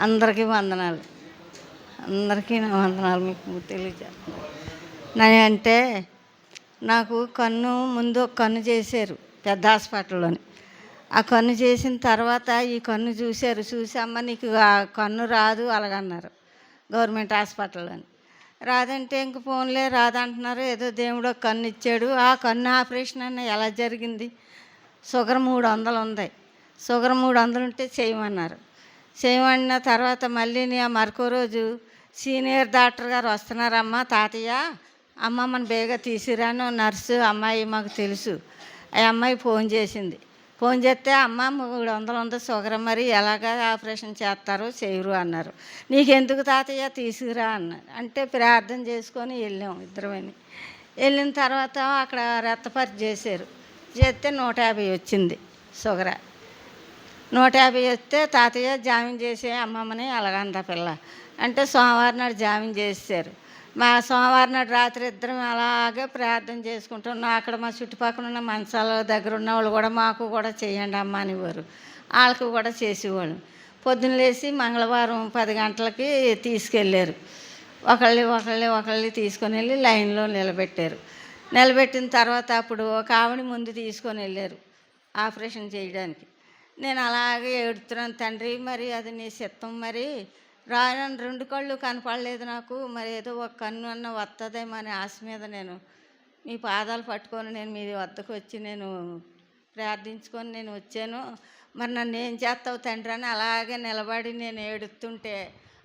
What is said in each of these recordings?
అందరికీ వందనాలు. అందరికీ నా వందనాలు మీకు తెలియజేస్తాను అంటే నాకు కన్ను ముందు ఒక కన్ను చేశారు పెద్ద హాస్పిటల్లోని. ఆ కన్ను చేసిన తర్వాత ఈ కన్ను చూశారు చూసామ్మ నీకు ఆ కన్ను రాదు అలాగన్నారు గవర్నమెంట్ హాస్పిటల్లోని. రాదంటే ఇంక ఫోన్లే రాదంటున్నారు. ఏదో దేవుడు ఒక కన్ను ఇచ్చాడు. ఆ కన్ను ఆపరేషన్ అన్న ఎలా జరిగింది? షుగర్ మూడు వందలు ఉంది. షుగర్ మూడు వందలు ఉంటే చేయమన్నారు. చేయమన్న తర్వాత మళ్ళీ మరొక రోజు సీనియర్ డాక్టర్ గారు వస్తున్నారమ్మా తాతయ్య అమ్మ మన బేగా తీసిరాను నర్సు అమ్మాయి మాకు తెలుసు. ఆ అమ్మాయి ఫోన్ చేసింది. ఫోన్ చేస్తే అమ్మ మూడు వందలు ఉంది షుగర్ మరి ఎలాగ ఆపరేషన్ చేస్తారు చేయరు అన్నారు. నీకెందుకు తాతయ్య తీసుకురా అన్నారు అంటే ప్రార్థన చేసుకొని వెళ్ళాం ఇద్దరమని. వెళ్ళిన తర్వాత అక్కడ రెత్తపరి చేశారు. చేస్తే నూట యాభై వచ్చింది షుగర్. నూట యాభై వస్తే తాతయ్య జామీన్ చేసే అమ్మమ్మని అలాగంద పిల్ల. అంటే సోమవారం నాడు జామీన్ చేశారు మా సోమవారం నాడు రాత్రి ఇద్దరం అలాగే ప్రార్థన చేసుకుంటున్నాం. అక్కడ మా చుట్టుపక్కల ఉన్న మంచాల దగ్గర ఉన్న వాళ్ళు కూడా మాకు కూడా చేయండి అమ్మ అనేవారు. వాళ్ళకి కూడా చేసేవాళ్ళు. పొద్దున్న లేచి మంగళవారం పది గంటలకి తీసుకెళ్ళారు. ఒకళ్ళని ఒకళ్ళని ఒకళ్ళని తీసుకొని వెళ్ళి లైన్లో నిలబెట్టారు. నిలబెట్టిన తర్వాత అప్పుడు ఒక ఆవిడ ముందు తీసుకొని వెళ్ళారు ఆపరేషన్ చేయడానికి. నేను అలాగే ఏడుతున్నాను తండ్రి మరి అది నీ చిత్తం మరి. రాయని రెండు కళ్ళు కనపడలేదు నాకు. మరి ఏదో ఒక కన్ను అన్న వస్తుందేమో అనే ఆశ మీద నేను. మీ పాదాలు పట్టుకొని నేను మీ వద్దకు వచ్చి నేను ప్రార్థించుకొని నేను వచ్చాను. మరి నన్ను ఏం చేస్తావు తండ్రి అని అలాగే నిలబడి నేను ఏడుతుంటే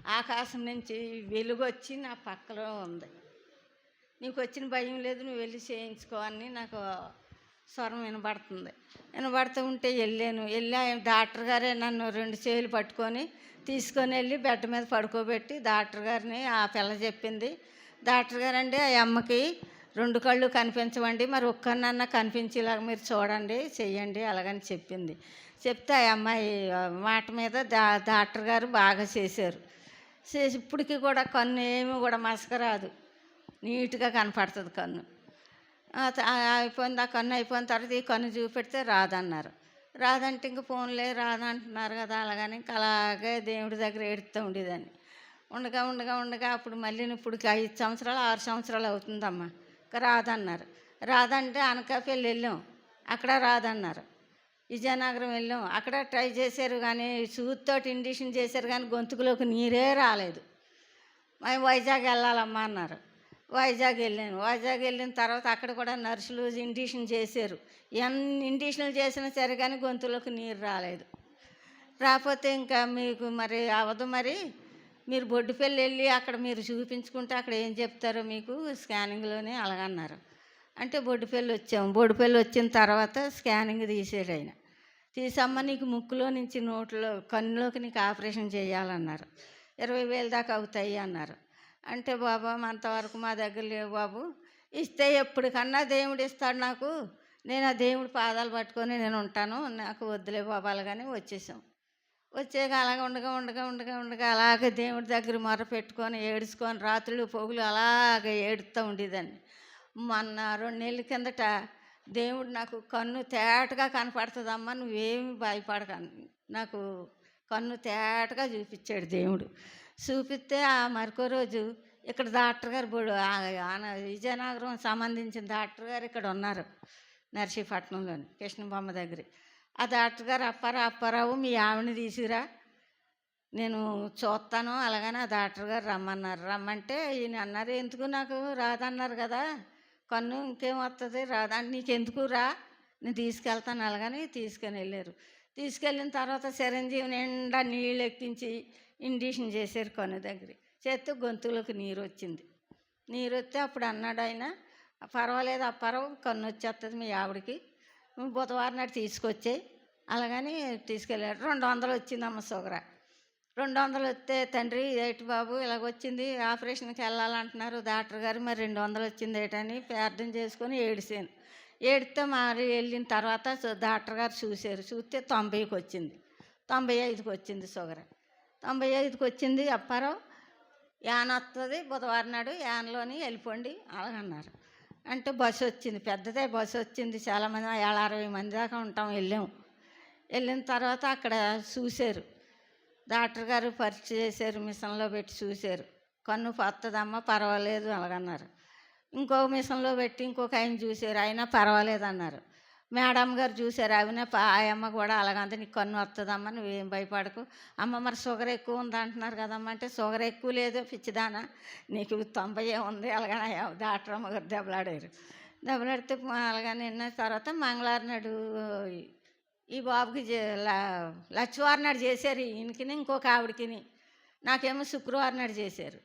ఆకాశం నుంచి వెలుగు వచ్చి నా పక్కలో ఉంది. నీకు వచ్చిన భయం లేదు నువ్వు వెళ్ళి చేయించుకో అని నాకు స్వరం వినబడుతుంది. వినబడుతూ ఉంటే వెళ్ళాను. వెళ్ళి ఆయన డాక్టర్ గారే నన్ను రెండు చేతులు పట్టుకొని తీసుకొని వెళ్ళి బెడ్ మీద పడుకోబెట్టి డాక్టర్ గారిని ఆ పిల్ల చెప్పింది. డాక్టర్ గారు అండి ఆ అమ్మకి రెండు కళ్ళు కనిపించవండి మరి ఒక్కనన్నా కనిపించేలాగా మీరు చూడండి చెయ్యండి అలాగని చెప్పింది. చెప్తే ఆ అమ్మాయి మాట మీద డా డాక్టర్ గారు బాగా చేశారు. చేసి ఇప్పటికీ కూడా కన్ను ఏమీ కూడా మసకరాదు. నీట్గా కనపడుతుంది కన్ను. అయిపోయింది ఆ కన్ను అయిపోయిన తర్వాత ఈ కన్ను చూపెడితే రాదన్నారు. రాదంటే ఇంక ఫోన్లే రాదంటున్నారు కదా అలాగని ఇంకా అలాగే దేవుడి దగ్గర ఏడుతూ ఉండేదాన్ని. ఉండగా ఉండగా ఉండగా అప్పుడు మళ్ళీ ఇప్పుడు ఐదు సంవత్సరాలు ఆరు సంవత్సరాలు అవుతుందమ్మా. ఇంకా రాదన్నారు. రాదంటే అనకాపల్లి వెళ్ళాం. అక్కడ రాదన్నారు. విజయనగరం వెళ్ళాం. అక్కడ ట్రై చేశారు కానీ సూత్తోటి ఇండిషన్ చేశారు కానీ గొంతుకులోకి నీరే రాలేదు. మేము వైజాగ్ వెళ్ళాలమ్మా అన్నారు. వైజాగ్ వెళ్ళాను. వైజాగ్ వెళ్ళిన తర్వాత అక్కడ కూడా నర్సులు ఇండిషన్ చేశారు. ఎన్ని ఇండిషన్లు చేసినా సరే కానీ గొంతులోకి నీరు రాలేదు. రాకపోతే ఇంకా మీకు మరి అవ్వదు మరి. మీరు బొడ్డుపల్లి వెళ్ళి అక్కడ మీరు చూపించుకుంటే అక్కడ ఏం చెప్తారో మీకు స్కానింగ్లోనే అలాగన్నారు. అంటే బొడ్డుపల్లి వచ్చాము. బొడ్డుపల్లి వచ్చిన తర్వాత స్కానింగ్ తీసాడు ఆయన. తీసమ్మ నీకు ముక్కులో నుంచి నోట్లో కన్నులోకి నీకు ఆపరేషన్ చేయాలన్నారు. ఇరవై వేలు దాకా అవుతాయి అన్నారు. అంటే బాబా అంతవరకు మా దగ్గర లేవు బాబు. ఇస్తే ఎప్పటికన్నా దేవుడు ఇస్తాడు నాకు. నేను ఆ దేవుడి పాదాలు పట్టుకొని నేను ఉంటాను. నాకు వద్దులే బాబాలు కానీ వచ్చేసాం. వచ్చాక అలాగ ఉండగా ఉండగా ఉండగా ఉండగా అలాగే దేవుడి దగ్గర మొర పెట్టుకొని ఏడుచుకొని రాత్రులు పొగులు అలాగ ఏడుస్తూ ఉండేదాన్ని. మొన్న రెండు నెలల కిందట దేవుడు నాకు కన్ను తేటగా కనపడుతుందమ్మా నువ్వేమి భయపడక నాకు కన్ను తేటగా చూపించాడు దేవుడు. చూపిస్తే ఆ మరొక రోజు ఇక్కడ డాక్టర్ గారు బోడు విజయనగరం సంబంధించిన డాక్టర్ గారు ఇక్కడ ఉన్నారు నర్సీపట్నంలోని కృష్ణబొమ్మ దగ్గర. ఆ డాక్టర్ గారు అప్పారా అప్పారావు మీ ఆవిడని తీసుకురా. నేను చూస్తాను అలాగని ఆ డాక్టర్ గారు రమ్మన్నారు. రమ్మంటే ఈయన అన్నారు ఎందుకు నాకు రాదన్నారు కదా కన్ను ఇంకేం వస్తుంది రాదా? నీకెందుకు రా? నేను తీసుకెళ్తాను అలాగని తీసుకొని వెళ్ళారు. తీసుకెళ్ళిన తర్వాత చిరంజీవి నిండా నీళ్ళు ఎక్కించి ఇండిషన్ చేశారు కన్ను దగ్గర. చేస్తే గొంతులోకి నీరు వచ్చింది నీరు వస్తే అప్పుడు అన్నాడు ఆయన పర్వాలేదు అప్పారావు కన్ను వచ్చేస్తుంది మీ ఆవిడకి. బుధవారం నాడు తీసుకొచ్చాయి. అలాగని తీసుకెళ్ళాడు. రెండు వందలు వచ్చిందమ్మ షుగర్ రెండు వందలు వస్తే తండ్రి ఏటి బాబు ఇలాగ వచ్చింది ఆపరేషన్కి వెళ్ళాలంటున్నారు డాక్టర్ గారు మరి రెండు వందలు వచ్చింది ఏటని ప్రార్థన చేసుకొని ఏడిసాను ఏడితే మరి వెళ్ళిన తర్వాత డాక్టర్ గారు చూశారు. చూస్తే తొంభైకి వచ్చింది. తొంభై ఐదుకి వచ్చింది షుగర్. తొంభై ఐదుకి వచ్చింది అప్పారావు యాన్ వస్తుంది బుధవారం నాడు యాన్లోని వెళ్ళిపోండి అలాగన్నారు. అంటే బస్సు వచ్చింది. పెద్దదే బస్సు వచ్చింది. చాలామంది ఏళ్ళ అరవై మంది దాకా ఉంటాం వెళ్ళాం వెళ్ళిన తర్వాత అక్కడ చూశారు. డాక్టర్ గారు పరీక్ష చేశారు మిషన్లో పెట్టి చూశారు. కన్ను పోతుందమ్మా పర్వాలేదు అలాగన్నారు. ఇంకో మిషన్లో పెట్టి ఇంకొక ఆయన చూశారు. అయినా పర్వాలేదన్నారు. మేడం గారు చూశారు. అవినా ఆ అమ్మ కూడా అలాగంటే నీకు కన్ను వస్తుందమ్మా నువ్వేం భయపడకు. అమ్మ మరి షుగర్ ఎక్కువ ఉంది అంటున్నారు కదమ్మా అంటే షుగర్ ఎక్కువ లేదు పిచ్చిదానా నీకు తొంభై ఉంది అలాగనే డాక్టర్ అమ్మ గారు దెబ్బలాడారు. దెబ్బలాడితే అలాగా నిన్న తర్వాత మంగళవారం నాడు ఈ బాబుకి చే- నాడు చేశారు ఈయనకిని ఇంకొక ఆవిడకిని. నాకేమో శుక్రవారం నాడు చేశారు.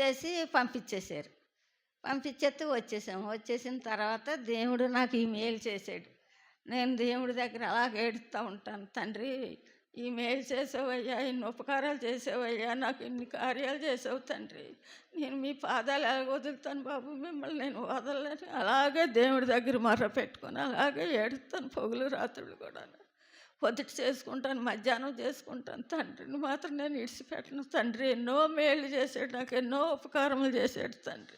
చేసి పంపించేశారు. పంపించేస్తే వచ్చేసాము. వచ్చేసిన తర్వాత దేవుడు నాకు ఈ మేలు చేశాడు. నేను దేవుడి దగ్గర అలాగే ఏడుస్తూ ఉంటాను. తండ్రి ఈ మేలు చేసావయ్యా ఇన్ని ఉపకారాలు చేసావయ్యా నాకు ఇన్ని కార్యాలు చేసావు తండ్రి. నేను మీ పాదాలు ఎలా వదులుతాను బాబు? మిమ్మల్ని నేను వదలని. అలాగే దేవుడి దగ్గర మర్ర పెట్టుకొని అలాగే ఏడుస్తాను పొగులు రాత్రులు కూడా పొద్దుట చేసుకుంటాను మధ్యాహ్నం చేసుకుంటాను. తండ్రిని మాత్రం నేను ఇడిచిపెట్టను. తండ్రి ఎన్నో మేలు చేశాడు నాకు ఎన్నో ఉపకారములు చేశాడు తండ్రి.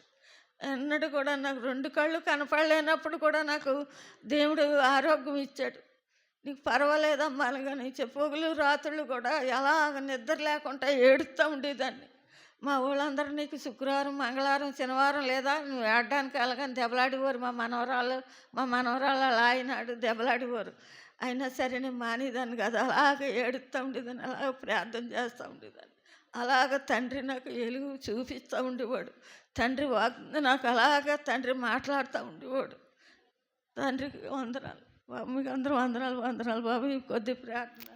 ఎన్నడూ కూడా నాకు రెండు కళ్ళు కనపడలేనప్పుడు కూడా నాకు దేవుడు ఆరోగ్యం ఇచ్చాడు. నీకు పర్వాలేదమ్మా కానీ చెప్పులు రాత్రులు కూడా ఎలా నిద్ర లేకుండా ఏడుస్తూ ఉండేదాన్ని. మా ఊళ్ళందరూ నీకు శుక్రవారం మంగళవారం శనివారం లేదా నువ్వు ఆడడానికి వెళ్ళగానే దెబ్బలాడేవారు మా మనవరాలు మా మనవరాలు అలా అయినాడు దెబ్బలాడేవారు అయినా సరే నేను మానేదాన్ని కదా అలాగ ఏడుస్తూ ఉండేదాన్ని అలాగ ప్రార్థన చేస్తూ ఉండేదాన్ని. అలాగ తండ్రి నాకు ఎలుగు చూపిస్తూ ఉండేవాడు. తండ్రి వాక్ నాకు అలాగ తండ్రి మాట్లాడుతూ ఉండేవాడు. తండ్రికి వందనాలు. బాబు మీకు అందరూ వందనాలు వందనాలు బాబు. కొద్ది ప్రార్థన.